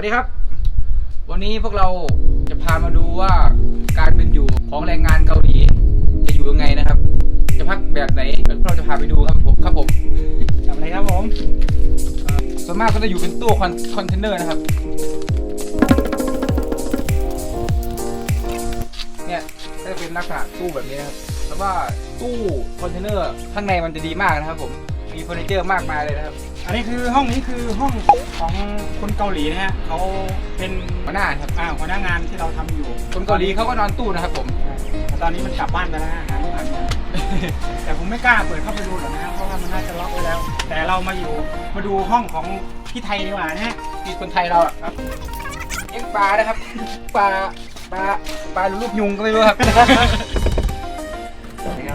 วัสดีครับ วันนี้พวกเราจะพามาดูว่าการเป็นอยู่ของแรงงานเกาหลีจะอยู่ยังไงนะครับ จะพักแบบไหนเดี๋ยวพวกเราจะพาไปดูครับผมครับผมทำอะไรครับผมส่วนมากก็จะอยู่เป็นตู้คอนคอนเทนเนอร์นะครับเนี่ยก็จะเป็นลักษณะตู้แบบนี้นะครับแล้วว่าตู้คอนเทนเนอร์ข้างในมันจะดีมากนะครับผม มีเฟอร์นิเจอร์มากมายเลยนะครับ อันนี้คือห้องนี้คือห้องของคนเกาหลีนะฮะเขาเป็นหัวหน้าครับอ่าหัวหน้างานที่เราทำอยู่คนเกาหลีเขาก็นอนตู้นะครับผมแต่ตอนนี้มันกลับบ้านไปแล้วนะหาลูกหาเมียแต่ผมไม่กล้าเปิดเข้าไปดูหรอกนะเพราะว่ามันน่าจะล็อกไว้แล้ว แต่เรามาอยู่มาดูห้องของพี่ไทยดีกว่านะฮะที่คนไทยเราอะครับเลี้ยงปลานะครับปลาปลาปลาหรือลูกยุงก็ไม่รู้ครับนะครั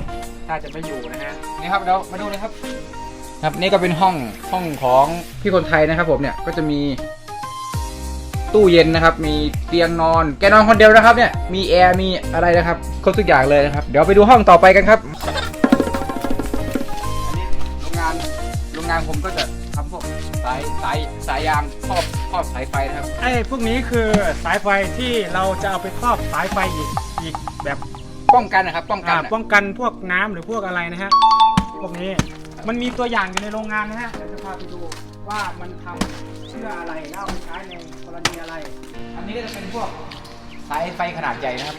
บถ้าจะไม่อยู่นะฮะนี่ครับเรามาดูเลยครับ ครับนี่ก็เป็นห้องห้องของพี่คนไทยนะครับ ผมเนี่ยก็จะมีตู้เย็นนะครับ มีเตียงนอน แกนอนคนเดียวนะครับ เนี่ย มีแอร์ มีอะไรนะครับ ครบทุกอย่างเลยนะครับ เดี๋ยวไปดูห้องต่อไปกันครับ อันนี้โรงงาน โรงงานผมก็จะทำพวกสายสายสายยางครอบครอบสายไฟนะครับ ไอ้พวกนี้คือสายไฟที่เราจะเอาไปครอบสายไฟอีกอีกแบบป้องกันนะครับ ป้องกันอ่าอะป้องกันพวกน้ำหรือพวกอะไรนะฮะ พวกนี้ มันมีตัวอย่างอยู่ในโรงงานนะฮะเดี๋ยวจะพาไปดูว่ามันทำเชื่ออะไรแล้วเอาไปใช้ในกรณีอะไร อันนี้ก็จะเป็นพวกสายไฟขนาดใหญ่นะครับ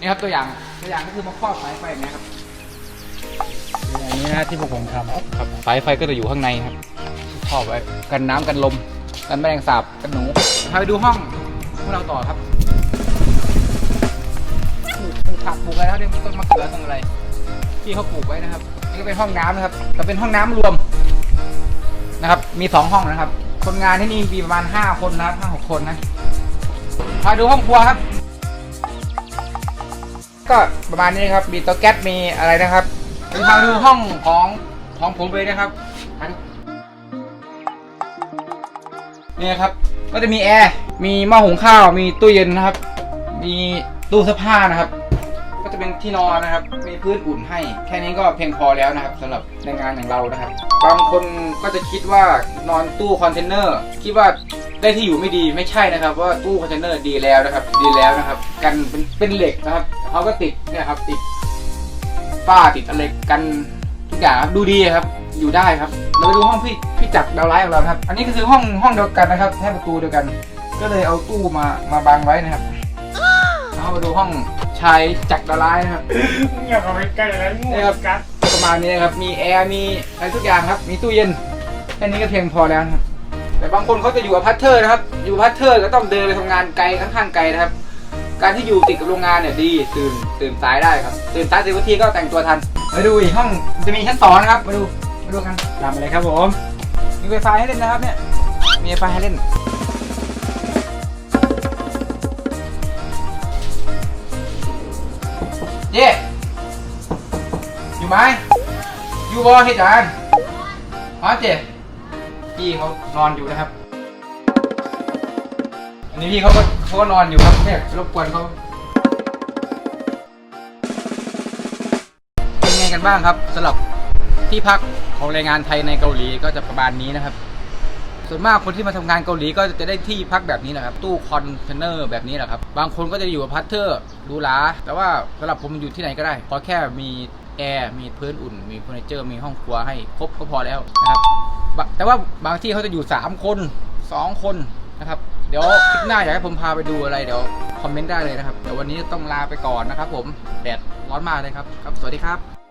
นี่ครับตัวอย่างตัวอย่างก็คือมาครอบสายไฟแบบนี้ครับอย่างนี้นะที่พวกผมทำครับสายไฟก็จะอยู่ข้างในครับครอบไว้กันน้ำกันลม กันแมลงสาบกันหนูพาไปดูห้องพวกเราต่อครับปลูกปลูกผักปลูกอะไรนะครับเนี่ยต้นมะเขือต้นอะไรที่เขาปลูกไว้นะครับ นี่ก็เป็นห้องน้ำนะครับแต่เป็นห้องน้ำรวมนะครับ มีสองห้องนะครับ คนงานที่นี่มีประมาณห้าคนนะครับห้าหกคนนะพาดูห้องครัวครับ ก็ประมาณนี้ครับ มีเตาแก๊สมีอะไรนะครับพาดูห้องของของผมเลยนะครับนี่ครับ ก็จะมีแอร์ มีหม้อหุงข้าว มีตู้เย็นนะครับ มีตู้เสื้อผ้านะครับ จะเป็นที่นอนนะครับ มีพื้นอุ่นให้ แค่นี้ก็เพียงพอแล้วนะครับสำหรับในงานอย่างเรานะครับ บางคนก็จะคิดว่านอนตู้คอนเทนเนอร์คิดว่าได้ที่อยู่ไม่ดีไม่ใช่นะครับว่าตู้คอนเทนเนอร์ดีแล้วนะครับ ดีแล้วนะครับ กันเป็นเป็นเหล็กนะครับเขาก็ติดเนี่ยครับติดฝ้าติดอะไรกันทุกอย่างครับดูดีครับอยู่ได้ครับเราไปดูห้องพี่พี่จักรดาวไลท์ของเราครับ อันนี้ก็คือห้องห้องเดียวกันนะครับแค่ประตูเดียวกัน ก็เลยเอาตู้มามาบังไว้นะครับแล้วมาดูห้อง ชายจักรดาวไลท์นะครับเงียบเอาไปใกล้แล้วงูนี่ครับกัดประมาณนี้นะครับมีแอร์มีอะไรทุกอย่างครับ มีตู้เย็นแค่นี้ก็เพียงพอแล้วนะครับแต่บางคนเขาจะอยู่กับพัทเทอร์นะครับ อยู่พัทเทอร์ก็ต้องเดินไปทำงานไกลค่อนข้างไกลนะครับ การที่อยู่ติดกับโรงงานเนี่ยดีตื่นตื่นสายได้ครับตื่นสายสิบนาทีก็แต่งตัวทันมาดูอีกห้องจะมีชั้นสองนะครับมาดูมาดูกันทำอะไรครับผมมีไฟฟ้าให้เล่นนะครับเนี่ยมีไฟฟ้าให้เล่น ไหมอยู่บอเฮ็ดจานอ๋อเจ๊พี่เขานอนอยู่นะครับ อันนี้พี่เขาก็เขาก็นอนอยู่ครับเนี่ยรบกวนเขาเป็นไงกันบ้างครับสำหรับที่พักของแรงงานไทยในเกาหลีก็จะประมาณนี้นะครับ ส่วนมากคนที่มาทำงานเกาหลีก็จะได้ที่พักแบบนี้แหละครับ ตู้คอนเทนเนอร์แบบนี้แหละครับ บางคนก็จะอยู่กับพัทเทอร์หรูหราแต่ว่าสำหรับผมอยู่ที่ไหนก็ได้ขอแค่มี แอร์มีพื้นอุ่น มีเฟอร์นิเจอร์มีห้องครัวให้ครบก็พอแล้วนะครับ แต่ว่าบางที่เขาจะอยู่ 3 คน 2 คนนะครับ เดี๋ยวคลิปหน้าอยากให้ผมพาไปดูอะไรเดี๋ยวคอมเมนต์ได้เลยนะครับ เดี๋ยววันนี้ต้องลาไปก่อนนะครับ ผมแดดร้อนมากเลยครับครับ สวัสดีครับ